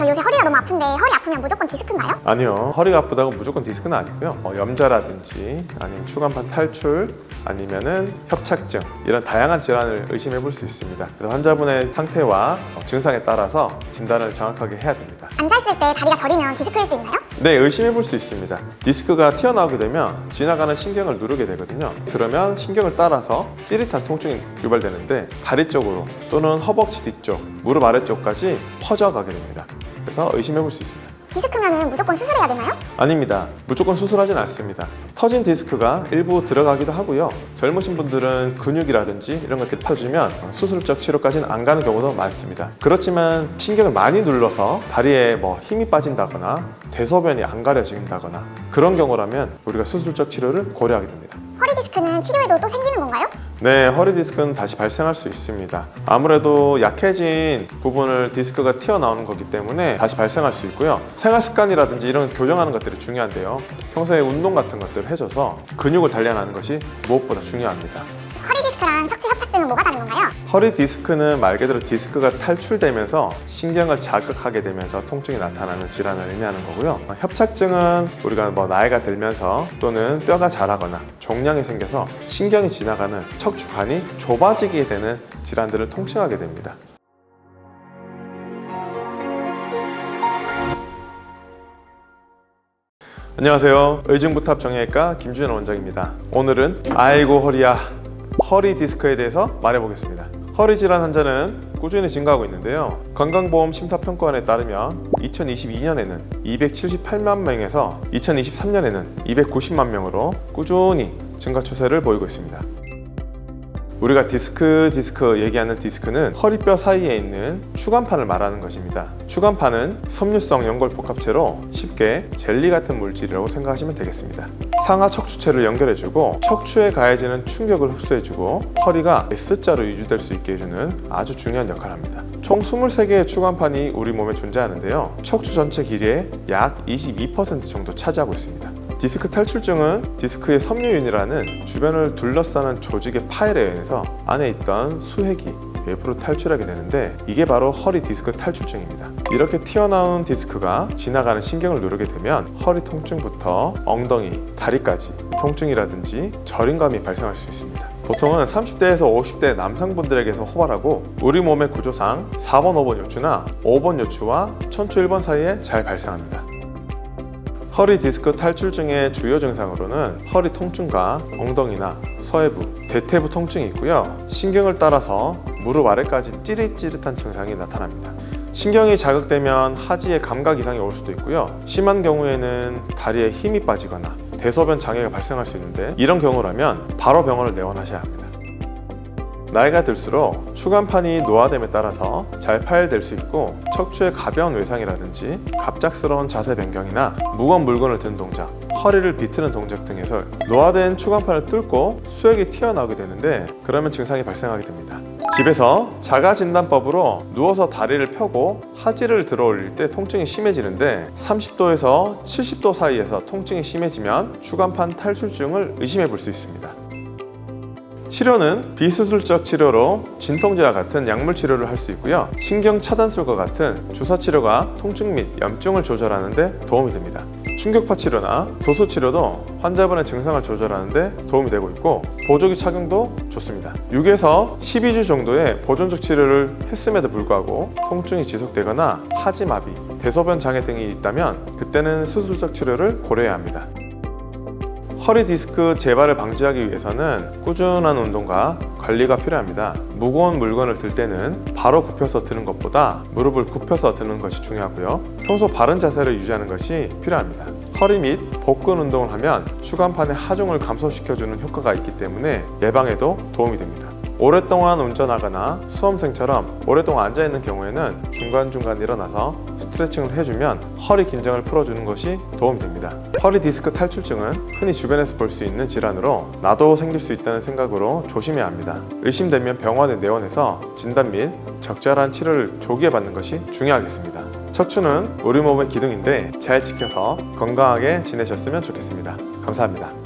저 요새 허리가 너무 아픈데 허리 아프면 무조건 디스크인가요? 아니요. 허리가 아프다고 무조건 디스크는 아니고요. 어, 염좌라든지 아니면 추간판 탈출 아니면은 협착증 이런 다양한 질환을 의심해 볼 수 있습니다. 그래서 환자분의 상태와 어, 증상에 따라서 진단을 정확하게 해야 됩니다. 앉아있을 때 다리가 저리면 디스크일 수 있나요? 네, 의심해 볼 수 있습니다. 디스크가 튀어나오게 되면 지나가는 신경을 누르게 되거든요. 그러면 신경을 따라서 찌릿한 통증이 유발되는데 다리 쪽으로 또는 허벅지 뒤쪽, 무릎 아래쪽까지 퍼져가게 됩니다. 그래서 의심해 볼 수 있습니다. 디스크면은 무조건 수술해야 되나요? 아닙니다. 무조건 수술하진 않습니다. 터진 디스크가 일부 들어가기도 하고요. 젊으신 분들은 근육이라든지 이런 것들이 퍼지면 수술적 치료까지는 안 가는 경우도 많습니다. 그렇지만 신경을 많이 눌러서 다리에 뭐 힘이 빠진다거나 대소변이 안 가려진다거나 그런 경우라면 우리가 수술적 치료를 고려하게 됩니다. 허리 디스크는 치료해도 또 생기는 건가요? 네, 허리 디스크는 다시 발생할 수 있습니다. 아무래도 약해진 부분을 디스크가 튀어나오는 거기 때문에 다시 발생할 수 있고요. 생활 습관이라든지 이런 교정하는 것들이 중요한데요. 평소에 운동 같은 것들을 해줘서 근육을 단련하는 것이 무엇보다 중요합니다. 허리 디스크는 말 그대로 디스크가 탈출되면서 신경을 자극하게 되면서 통증이 나타나는 질환을 의미하는 거고요. 어, 협착증은 우리가 뭐 나이가 들면서 또는 뼈가 자라거나 종양이 생겨서 신경이 지나가는 척추관이 좁아지게 되는 질환들을 통칭하게 됩니다. 안녕하세요. 의증부탑 정형외과 김준현 원장입니다. 오늘은 아이고 허리야 허리 디스크에 대해서 말해보겠습니다. 허리 질환 환자는 꾸준히 증가하고 있는데요. 건강보험 심사평가원에 따르면 2022년에는 278만 명에서 2023년에는 290만 명으로 꾸준히 증가 추세를 보이고 있습니다. 우리가 디스크 디스크 얘기하는 디스크는 허리뼈 사이에 있는 추간판을 말하는 것입니다. 추간판은 섬유성 연골 복합체로 쉽게 젤리 같은 물질이라고 생각하시면 되겠습니다. 상하 척추체를 연결해주고 척추에 가해지는 충격을 흡수해주고 허리가 S자로 유지될 수 있게 해주는 아주 중요한 역할을 합니다. 총 23개의 추간판이 우리 몸에 존재하는데요. 척추 전체 길이의 약 22% 정도 차지하고 있습니다. 디스크 탈출증은 디스크의 섬유윤이라는 주변을 둘러싸는 조직의 파일에 의해서 안에 있던 수액이 외부로 탈출하게 되는데 이게 바로 허리 디스크 탈출증입니다. 이렇게 튀어나온 디스크가 지나가는 신경을 누르게 되면 허리 통증부터 엉덩이, 다리까지 통증이라든지 저림감이 발생할 수 있습니다. 보통은 30대에서 50대 남성분들에게서 호발하고 우리 몸의 구조상 4번, 5번 요추나 5번 요추와 천추 1번 사이에 잘 발생합니다. 허리 디스크 탈출증의 주요 증상으로는 허리 통증과 엉덩이나 서해부, 대퇴부 통증이 있고요. 신경을 따라서 무릎 아래까지 찌릿찌릿한 증상이 나타납니다. 신경이 자극되면 하지에 감각 이상이 올 수도 있고요. 심한 경우에는 다리에 힘이 빠지거나 대소변 장애가 발생할 수 있는데 이런 경우라면 바로 병원을 내원하셔야 합니다. 나이가 들수록 추간판이 노화됨에 따라서 잘 파열될 수 있고 척추의 가벼운 외상이라든지 갑작스러운 자세 변경이나 무거운 물건을 든 동작, 허리를 비트는 동작 등에서 노화된 추간판을 뚫고 수액이 튀어나오게 되는데 그러면 증상이 발생하게 됩니다. 집에서 자가 진단법으로 누워서 다리를 펴고 하지를 들어 올릴 때 통증이 심해지는데 30도에서 70도 사이에서 통증이 심해지면 추간판 탈출증을 의심해 볼 수 있습니다. 치료는 비수술적 치료로 진통제와 같은 약물 치료를 할 수 있고요. 신경 차단술과 같은 주사 치료가 통증 및 염증을 조절하는 데 도움이 됩니다. 충격파 치료나 도수 치료도 환자분의 증상을 조절하는 데 도움이 되고 있고 보조기 착용도 좋습니다. 6에서 12주 정도의 보존적 치료를 했음에도 불구하고 통증이 지속되거나 하지마비, 대소변 장애 등이 있다면 그때는 수술적 치료를 고려해야 합니다. 허리 디스크 재발을 방지하기 위해서는 꾸준한 운동과 관리가 필요합니다. 무거운 물건을 들 때는 바로 굽혀서 드는 것보다 무릎을 굽혀서 드는 것이 중요하고요. 평소 바른 자세를 유지하는 것이 필요합니다. 허리 및 복근 운동을 하면 추간판의 하중을 감소시켜주는 효과가 있기 때문에 예방에도 도움이 됩니다. 오랫동안 운전하거나 수험생처럼 오랫동안 앉아있는 경우에는 중간중간 일어나서 스트레칭을 해주면 허리 긴장을 풀어주는 것이 도움이 됩니다. 허리 디스크 탈출증은 흔히 주변에서 볼 수 있는 질환으로 나도 생길 수 있다는 생각으로 조심해야 합니다. 의심되면 병원에 내원해서 진단 및 적절한 치료를 조기에 받는 것이 중요하겠습니다. 척추는 우리 몸의 기둥인데 잘 지켜서 건강하게 지내셨으면 좋겠습니다. 감사합니다.